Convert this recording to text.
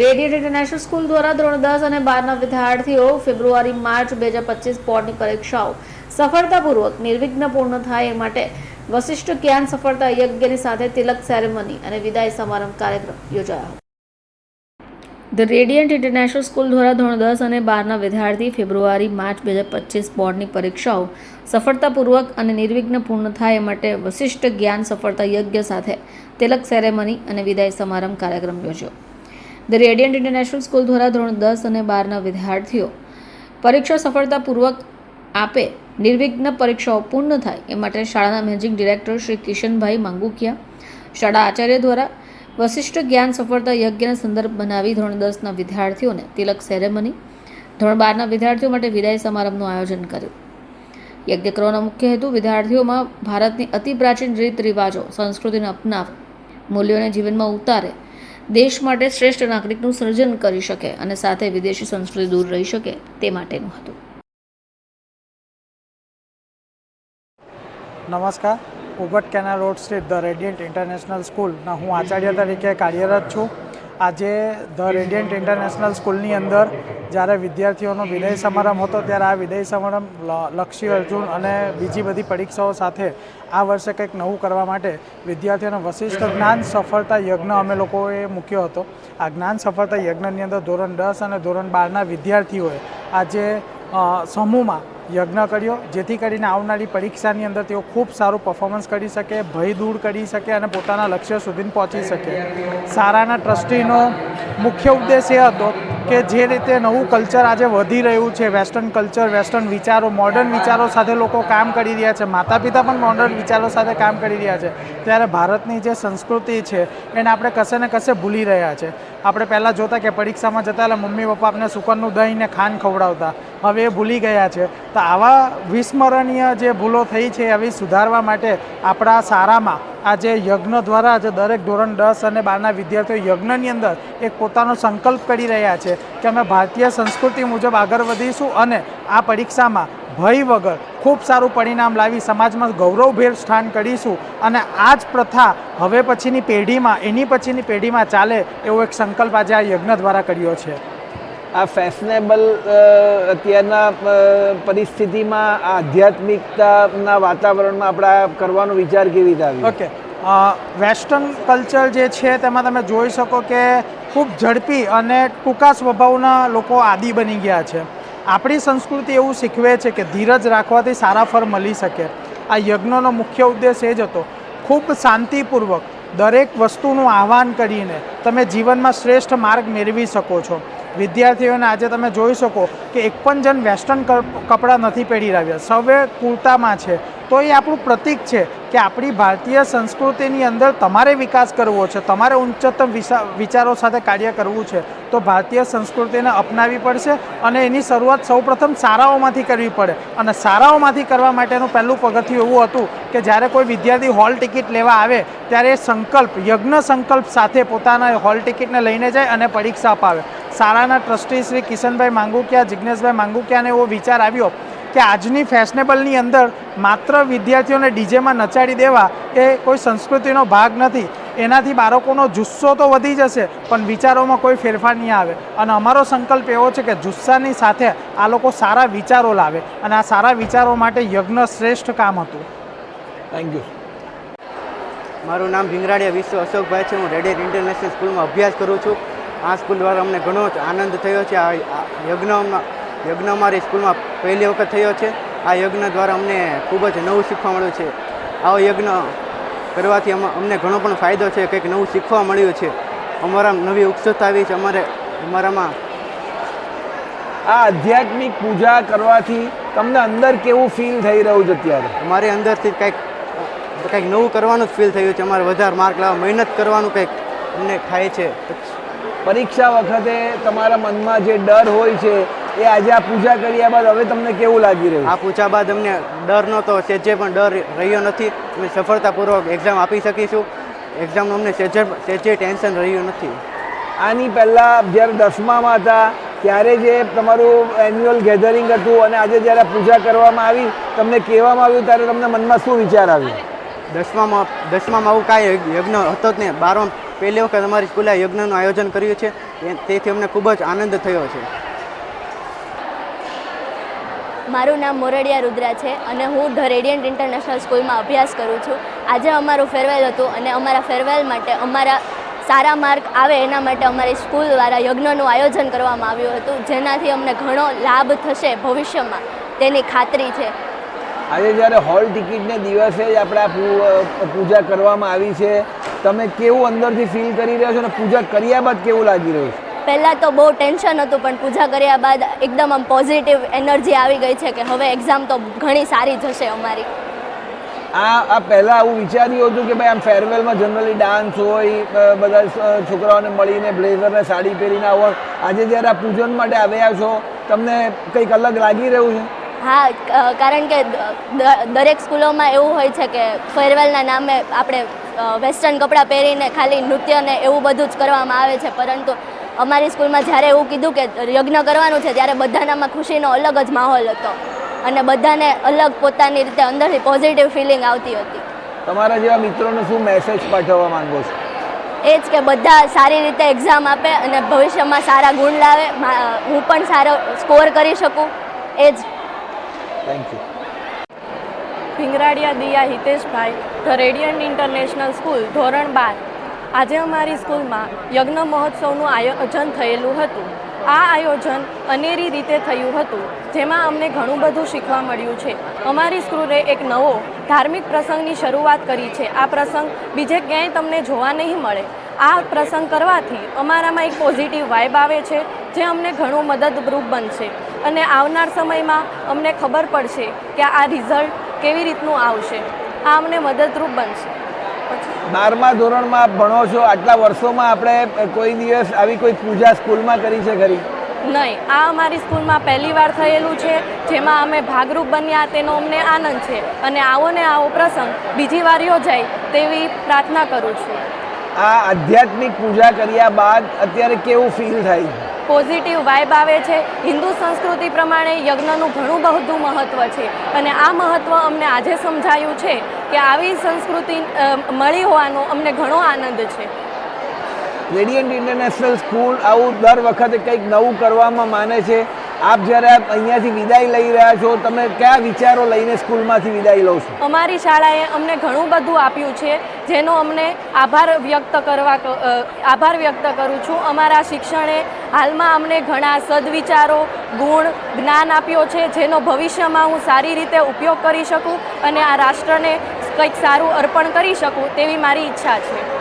Radiant international school દ્વારા ધોરણ દસ અને બારના વિદ્યાર્થીઓ ફેબ્રુઆરી, માર્ચ બે હજાર પચીસ બોર્ડની પરીક્ષાઓ સફળતાપૂર્વક નિર્વિઘ્ન પૂર્ણ થાય એ માટે વશિષ્ઠ જ્ઞાન, સફળતા, યજ્ઞની સાથે તિલક સેરેમની અને વિદાય સમારંભ કાર્યક્રમ યોજાયો. ધ રેડિયન્ટ ઇન્ટરનેશનલ સ્કૂલ દ્વારા ધોરણ દસ અને બારના વિદ્યાર્થી ફેબ્રુઆરી, માર્ચ બે હજાર પચીસ બોર્ડની પરીક્ષાઓ સફળતાપૂર્વક અને નિર્વિઘ્ન પૂર્ણ થાય એ માટે વશિષ્ઠ જ્ઞાન, સફળતા, યજ્ઞ સાથે તિલક સેરેમની અને વિદાય સમારંભ કાર્યક્રમ યોજ્યો. ધ રેડિયન્ટ ઇન્ટરનેશનલ સ્કૂલ દ્વારા ધોરણ દસ અને બારના વિદ્યાર્થીઓ પરીક્ષા સફળતાપૂર્વક આપે, નિર્વિઘ્ન પરીક્ષાઓ પૂર્ણ થાય, એ માટે શાળાના મેનેજિંગ ડિરેક્ટર શ્રી કિશનભાઈ માંગુકિયા શાળા આચાર્ય દ્વારા વશિષ્ઠ જ્ઞાન સફળતા યજ્ઞના સંદર્ભ બનાવી ધોરણ દસના વિદ્યાર્થીઓને તિલક સેરેમની ધોરણ બારના વિદ્યાર્થીઓ માટે વિદાય સમારંભનું આયોજન કર્યું. યજ્ઞ કરવાનો મુખ્ય હેતુ વિદ્યાર્થીઓમાં ભારતની અતિ પ્રાચીન રીત રિવાજો સંસ્કૃતિને અપનાવે, મૂલ્યોને જીવનમાં ઉતારે દેશ માટે શ્રેષ્ઠ નાગરિકનું સર્જન કરી શકે અને સાથે વિદેશી સંસ્કૃતિ દૂર રહી શકે તે માટેનું હતું. નમસ્કાર. Ugat canal road street the radiant international સ્કૂલના હું આચાર્ય તરીકે કાર્યરત છું. આજે ધ રેડિયન્ટ ઇન્ટરનેશનલ સ્કૂલની અંદર જ્યારે વિદ્યાર્થીઓનો વિદાય સમારંભ હતો, ત્યારે આ વિદાય સમારંભ લક્ષી અર્જુન અને બીજી બધી પરીક્ષાઓ સાથે આ વર્ષે કંઈક નવું કરવા માટે વિદ્યાર્થીઓને વશિષ્ઠ જ્ઞાન સફળતા યજ્ઞ અમે લોકોએ મૂક્યો હતો. આ જ્ઞાન સફળતા યજ્ઞની અંદર ધોરણ દસ અને ધોરણ બારના વિદ્યાર્થીઓએ આજે સમૂહમાં યજ્ઞ કર્યો. જેથી કરીને આવનારી પરીક્ષાની અંદર તેઓ ખૂબ સારું પરફોર્મન્સ કરી શકે, ભય દૂર કરી શકે અને પોતાના લક્ષ્ય સુધી પહોંચી શકે. સારાના ટ્રસ્ટીનો મુખ્ય ઉદ્દેશ એ હતો કે જે રીતે નવું કલ્ચર આજે વધી રહ્યું છે વેસ્ટર્ન કલ્ચર વેસ્ટર્ન વિચારો મોડર્ન વિચારો સાથે લોકો કામ કરી રહ્યા છે. માતા પિતા પણ મોડર્ન વિચારો સાથે કામ કરી રહ્યા છે. ત્યારે ભારતની જે સંસ્કૃતિ છે એને આપણે કશે ને કશે ભૂલી રહ્યા છે. આપણે પહેલાં જોતા કે પરીક્ષામાં જતા એટલે મમ્મી પપ્પા આપણે સુકનનું દહીં ને ખાંડ ખવડાવતા. હવે એ ભૂલી ગયા છે. તો આવા વિસ્મરણીય જે ભૂલો થઈ છે આવી સુધારવા માટે આપણા શાળામાં આજે યજ્ઞ દ્વારા આજે દરેક ધોરણ દસ અને બારના વિદ્યાર્થીઓ યજ્ઞની અંદર એક પોતાનો સંકલ્પ કરી રહ્યા છે કે અમે ભારતીય સંસ્કૃતિ મુજબ આગળ વધીશું અને આ પરીક્ષામાં ભય વગર ખૂબ સારું પરિણામ લાવી સમાજમાં ગૌરવભેર સ્થાન કરીશું અને આ જ પ્રથા હવે પછીની પેઢીમાં એની પછીની પેઢીમાં ચાલે એવો એક સંકલ્પ આજે આ યજ્ઞ દ્વારા કર્યો છે. આ ફેશનેબલ અત્યારના પરિસ્થિતિમાં આધ્યાત્મિકતાના વાતાવરણમાં આપણે કરવાનો વિચાર કેવી રીતે ઓકે. વેસ્ટર્ન કલ્ચર જે છે તેમાં તમે જોઈ શકો કે ખૂબ ઝડપી અને ટૂંકા સ્વભાવના લોકો આદિ બની ગયા છે. આપણી સંસ્કૃતિ એવું શીખવે છે કે ધીરજ રાખવાથી સારા ફળ મળી શકે. આ યજ્ઞનો મુખ્ય ઉદ્દેશ એ જ હતો. ખૂબ શાંતિપૂર્વક દરેક વસ્તુનું આહવાન કરીને તમે જીવનમાં શ્રેષ્ઠ માર્ગ મેળવી શકો છો. વિદ્યાર્થીઓને આજે તમે જોઈ શકો કે એક પણ જણ વેસ્ટર્ન કપડાં નથી પહેરી રહ્યા. સૌએ કુર્તામાં છે. તો એ આપણું પ્રતીક છે કે આપણી ભારતીય સંસ્કૃતિની અંદર તમારે વિકાસ કરવો છે. તમારે ઉચ્ચતમ વિચારો સાથે કાર્ય કરવું છે. તો ભારતીય સંસ્કૃતિને અપનાવી પડશે અને એની શરૂઆત સૌપ્રથમ શાળાઓમાંથી કરવી પડે. અને શાળાઓમાંથી કરવા માટેનું પહેલું પગથિયું એવું હતું કે જ્યારે કોઈ વિદ્યાર્થી હોલ ટિકિટ લેવા આવે, ત્યારે એ સંકલ્પ, યજ્ઞ સંકલ્પ સાથે પોતાના હોલ ટિકિટને લઈને જાય અને પરીક્ષા અપાવે શાળાના ટ્રસ્ટી શ્રી કિશનભાઈ માંગુકિયા જિજ્ઞેશભાઈ માંગુકિયાને એવો વિચાર આવ્યો કે આજની ફેશનેબલની અંદર માત્ર વિદ્યાર્થીઓને ડીજેમાં નચાડી દેવા એ કોઈ સંસ્કૃતિનો ભાગ નથી. એનાથી બાળકોનો જુસ્સો તો વધી જશે પણ વિચારોમાં કોઈ ફેરફાર નહીં આવે. અને અમારો સંકલ્પ એવો છે કે જુસ્સાની સાથે આ લોકો સારા વિચારો લાવે અને આ સારા વિચારો માટે યજ્ઞ શ્રેષ્ઠ કામ હતું. થેન્ક યુ મારું નામ ભીંગરાડિયા વિશ્વ અશોકભાઈ છે. હું રેડિયર ઇન્ટરનેશનલ સ્કૂલમાં અભ્યાસ કરું છું. આ સ્કૂલ દ્વારા અમને ઘણો જ આનંદ થયો છે. આ યજ્ઞમાં યજ્ઞ અમારી સ્કૂલમાં પહેલી વખત થયો છે. આ યજ્ઞ દ્વારા અમને ખૂબ જ નવું શીખવા મળ્યું છે. આવો યજ્ઞ કરવાથી અમ- અમને ઘણો પણ ફાયદો છે. કંઈક નવું શીખવા મળ્યું છે. અમારા નવી ઉત્સુકતા આવી છે. અમારે અમારામાં આ આધ્યાત્મિક પૂજા કરવાથી તમને અંદર કેવું ફીલ થઈ રહ્યું છે અત્યારે? અમારે અંદરથી કંઈક કંઈક નવું કરવાનું જ ફીલ થયું છે. અમારે વધારે માર્ક લાવવા મહેનત કરવાનું કંઈક અમને થાય છે. પરીક્ષા વખતે તમારા મનમાં જે ડર હોય છે એ આજે આ પૂજા કર્યા બાદ હવે તમને કેવું લાગી રહ્યું? આ પૂછા બાદ અમને ડર નહોતો સેજે પણ ડર રહ્યો નથી. અમે સફળતાપૂર્વક એક્ઝામ આપી શકીશું. એક્ઝામનું અમને સેજે સેજે ટેન્શન રહ્યું નથી. આની પહેલાં જ્યારે દસમામાં હતા ત્યારે જે તમારું એન્યુઅલ ગેધરિંગ હતું અને આજે જ્યારે પૂજા કરવામાં આવી તમને કહેવામાં આવ્યું ત્યારે તમને મનમાં શું વિચાર આવ્યો? દસમામાં દસમામાં આવું કાંઈ યજ્ઞ હતો જ નહીં. બારમા પહેલી વખત અમારી સ્કૂલે યજ્ઞનું આયોજન કર્યું છે. તેથી અમને ખૂબ જ આનંદ થયો છે. મારું નામ મોરડિયા રુદ્રા છે અને હું ધ રેડિયન્ટ ઇન્ટરનેશનલ સ્કૂલમાં અભ્યાસ કરું છું. આજે અમારું ફેરવેલ હતું અને અમારા ફેરવેલ માટે અમારા સારા માર્ક આવે એના માટે અમારી સ્કૂલ દ્વારા યજ્ઞનું આયોજન કરવામાં આવ્યું હતું. જેનાથી અમને ઘણો લાભ થશે ભવિષ્યમાં. તેની ખાતરી છે. આજે જ્યારે હોલ ટિકિટને દિવસે જ આપણે પૂજા કરવામાં આવી છે તમે કેવું અંદરથી ફીલ કરી રહ્યા છો અને પૂજા કર્યા બાદ કેવું લાગી રહ્યું છે? પહેલાં તો બહુ ટેન્શન હતું પણ પૂજા કર્યા બાદ એકદમ આમ પોઝિટિવ એનર્જી આવી ગઈ છે કે હવે એક્ઝામ તો ઘણી સારી જશે અમારી. આ આ પહેલાં આવું વિચાર્યું હતું કે ભાઈ આમ ફેરવેલમાં જનરલી ડાન્સ હોય બધા છોકરાઓને મળીને બ્લેઝરને સાડી પહેરીને આવો. આજે જ્યારે આ પૂજન માટે આવ્યા છો તમને કંઈક અલગ લાગી રહ્યું છે? હા કારણ કે દરેક સ્કૂલોમાં એવું હોય છે કે ફેરવેલના નામે આપણે વેસ્ટર્ન કપડાં પહેરીને ખાલી નૃત્ય ને એવું બધું જ કરવામાં આવે છે. પરંતુ અમારી સ્કૂલમાં જ્યારે એવું કીધું કે યજ્ઞ કરવાનું છે ત્યારે બધાનામાં ખુશીનો અલગ જ માહોલ હતો. અને બધાને અલગ પોતાની રીતે અંદરથી પોઝિટિવ ફિલિંગ આવતી હતી. તમારા જેવા મિત્રોને શું મેસેજ પાઠવવા માંગો છો? એ જ કે બધા સારી રીતે એક્ઝામ આપે અને ભવિષ્યમાં સારા ગુણ લાવે. હું પણ સારો સ્કોર કરી શકું. એ જ thank you Bhingradiya Dia Hiteshbhai, the radiant international school, ધોરણ બાર. આજે અમારી સ્કૂલમાં યજ્ઞ મહોત્સવનું આયોજન થયેલું હતું. આ આયોજન અનેરી રીતે થયું હતું, જેમાં અમને ઘણું બધું શીખવા મળ્યું છે. અમારી સ્કૂલે એક નવો, ધાર્મિક પ્રસંગની શરૂઆત કરી છે. આ પ્રસંગ બીજે ક્યાંય તમને જોવા નહીં મળે. આ પ્રસંગ કરવાથી અમારામાં એક પોઝિટિવ વાઇબ આવે છે, જે અમને ઘણું મદદરૂપ બનશે. અને આવનાર સમયમાં અમને ખબર પડશે કે આ રિઝલ્ટ કેવી રીતનું આવશે. આ અમને મદદરૂપ બનશે. બારમા ધોરણમાં આપ ભણો છો આટલા વર્ષોમાં આપણે કોઈ દિવસ આવી કોઈ પૂજા સ્કૂલમાં કરી છે ખરી? નહીં આ અમારી સ્કૂલમાં પહેલી વાર થયેલું છે જેમાં અમે ભાગરૂપ બન્યા તેનો અમને આનંદ છે. અને આવો ને આવો પ્રસંગ બીજી વાર યોજાય તેવી પ્રાર્થના કરું છું. આ આધ્યાત્મિક પૂજા કર્યા બાદ અત્યારે કેવું ફીલ થાય? છે પોઝિટિવ વાઇબ આવે છે. હિન્દુ સંસ્કૃતિ પ્રમાણે યજ્ઞનું ઘણું બધું મહત્ત્વ છે. અને આ મહત્ત્વ અમને આજે સમજાયું છે કે આવી સંસ્કૃતિ મળી હોવાનો અમને ઘણો આનંદ છે. રેડિયન્ટ ઇન્ટરનેશનલ સ્કૂલ આવું દર વખતે કંઈક નવું કરવામાં માને છે. આપ જ્યારે અહીંયાથી વિદાય લઈ રહ્યા છો, તમે કયા વિચારો લઈને સ્કૂલમાંથી વિદાય લો છો? અમારી શાળાએ અમને ઘણું બધું આપ્યું છે, જેનો અમને આભાર વ્યક્ત કરવા આભાર વ્યક્ત કરું છું. અમારા શિક્ષણે હાલમાં અમને ઘણા સદવિચારો, ગુણ, જ્ઞાન આપ્યો છે, જેનો ભવિષ્યમાં હું સારી રીતે ઉપયોગ કરી શકું અને આ રાષ્ટ્રને કંઈક સારું અર્પણ કરી શકું તેવી મારી ઈચ્છા છે.